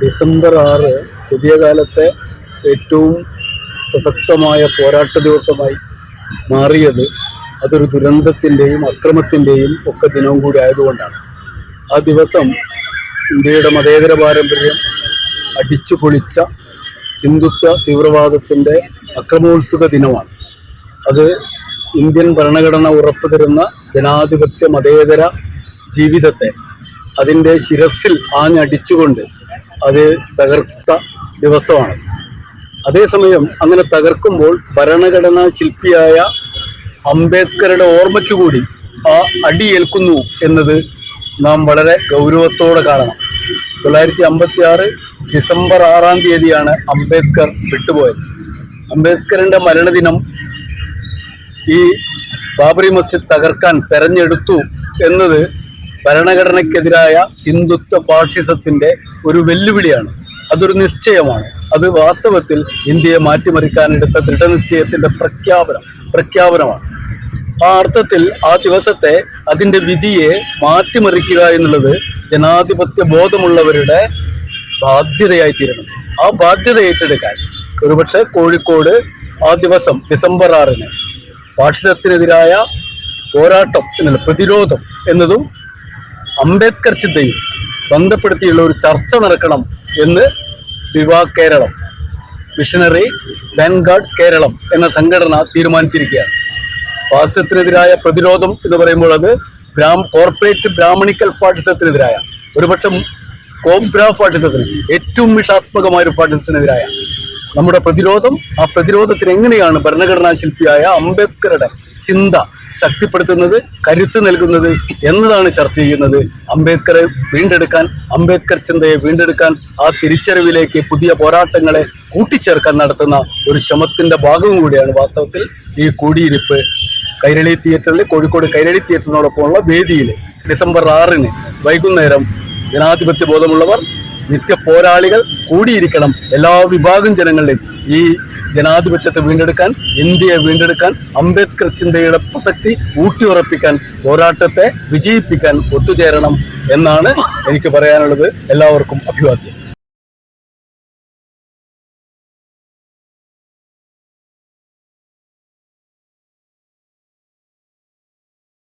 December ആറ് പുതിയ കാലത്തെ ഏറ്റവും പ്രസക്തമായ പോരാട്ട ദിവസമായി മാറിയത് അതൊരു ദുരന്തത്തിന്റെയും അക്രമത്തിന്റെയും ഒക്കെ ദിനവും കൂടി ആയതുകൊണ്ടാണ്. ആ ദിവസം ഇന്ത്യയുടെ മതേതര പാരമ്പര്യം അടിച്ചു പൊളിച്ച ഹിന്ദുത്വ തീവ്രവാദത്തിന്റെ അക്രമോത്സുക ദിനമാണ്. അത് ഇന്ത്യൻ ഭരണഘടന ഉറപ്പു തരുന്ന ജനാധിപത്യ മതേതര ജീവിതത്തെ അതിന്റെ ശിരസിൽ ആഞ്ഞടിച്ചുകൊണ്ട് അത് തകർത്ത ദിവസമാണ്. അതേസമയം അങ്ങനെ തകർക്കുമ്പോൾ ഭരണഘടനാ ശില്പിയായ അംബേദ്കറുടെ ഓർമ്മയ്ക്ക് കൂടി ആ അടിയേൽക്കുന്നു എന്നത് നാം വളരെ ഗൗരവത്തോടെ കാണണം. തൊള്ളായിരത്തി അമ്പത്തി ആറ് ഡിസംബർ ആറാം തീയതിയാണ് അംബേദ്കർ വിട്ടുപോയത്. അംബേദ്കറിന്റെ മരണദിനം ഈ ബാബറി മസ്ജിദ് തകർക്കാൻ തെരഞ്ഞെടുത്തു എന്നത് ഭരണഘടനയ്ക്കെതിരായ ഹിന്ദുത്വ ഫാഷിസത്തിന്റെ ഒരു വെല്ലുവിളിയാണ്. അതൊരു നിശ്ചയമാണ്. അത് വാസ്തവത്തിൽ ഇന്ത്യയെ മാറ്റിമറിക്കാനെടുത്ത ദൃഢനിശ്ചയത്തിന്റെ പ്രഖ്യാപനം പ്രഖ്യാപനമാണ്. ആ അർത്ഥത്തിൽ ആ ദിവസത്തെ അതിന്റെ വിധിയെ മാറ്റിമറിക്കുക എന്നുള്ളത് ജനാധിപത്യ ബോധമുള്ളവരുടെ ബാധ്യതയായി തീരണം ആ ബാധ്യത ഏറ്റെടുക്കാൻ ഒരുപക്ഷെ കോഴിക്കോട് ആ ദിവസം ഡിസംബർ ആറിന് ഫാഷിസത്തിനെതിരായ പോരാട്ടം എന്നുള്ള പ്രതിരോധം എന്നതും അംബേദ്കർ ചിന്തയും ബന്ധപ്പെടുത്തിയുള്ള ഒരു ചർച്ച നടക്കണം എന്ന് viva Keralam missionary vanguard Keralam എന്ന സംഘടന തീരുമാനിച്ചിരിക്കുകയാണ്. ഫാസിസത്തിനെതിരായ പ്രതിരോധം എന്ന് പറയുമ്പോൾ അത് ബ്രാം കോർപ്പറേറ്റ് ബ്രാഹ്മണിക്കൽ ഫാഷിസത്തിനെതിരായ ഒരുപക്ഷെ കോബ്ര ഫാഷിസത്തിന് ഏറ്റവും വിഷാത്മകമായ ഒരു ഫാഷിസത്തിനെതിരായ നമ്മുടെ പ്രതിരോധം ആ പ്രതിരോധത്തിന് എങ്ങനെയാണ് ഭരണഘടനാ ശില്പിയായ അംബേദ്കറുടെ ചിന്ത ശക്തിപ്പെടുത്തുന്നത് കരുത്ത് നൽകുന്നത് എന്നതാണ് ചർച്ച ചെയ്യുന്നത്. അംബേദ്കറെ വീണ്ടെടുക്കാൻ അംബേദ്കർ ചിന്തയെ വീണ്ടെടുക്കാൻ ആ തിരിച്ചറിവിലേക്ക് പുതിയ പോരാട്ടങ്ങളെ കൂട്ടിച്ചേർക്കാൻ നടത്തുന്ന ഒരു ശ്രമത്തിന്റെ ഭാഗവും കൂടിയാണ് വാസ്തവത്തിൽ ഈ കൂടിയിരിപ്പ്. കൈരളി തിയേറ്ററിൽ കോഴിക്കോട് കൈരളി തിയേറ്ററിനോടൊപ്പമുള്ള വേദിയിൽ ഡിസംബർ ആറിന് വൈകുന്നേരം ജനാധിപത്യ ബോധമുള്ളവർ നിത്യ പോരാളികൾ കൂടിയിരിക്കണം. എല്ലാ വിഭാഗം ജനങ്ങളുടെയും ഈ ജനാധിപത്യത്തെ വീണ്ടെടുക്കാൻ ഇന്ത്യയെ വീണ്ടെടുക്കാൻ അംബേദ്കർ ചിന്തയുടെ പ്രസക്തി ഊട്ടിയുറപ്പിക്കാൻ പോരാട്ടത്തെ വിജയിപ്പിക്കാൻ ഒത്തുചേരണം എന്നാണ് എനിക്ക് പറയാനുള്ളത്. എല്ലാവർക്കും അഭിവാദ്യം.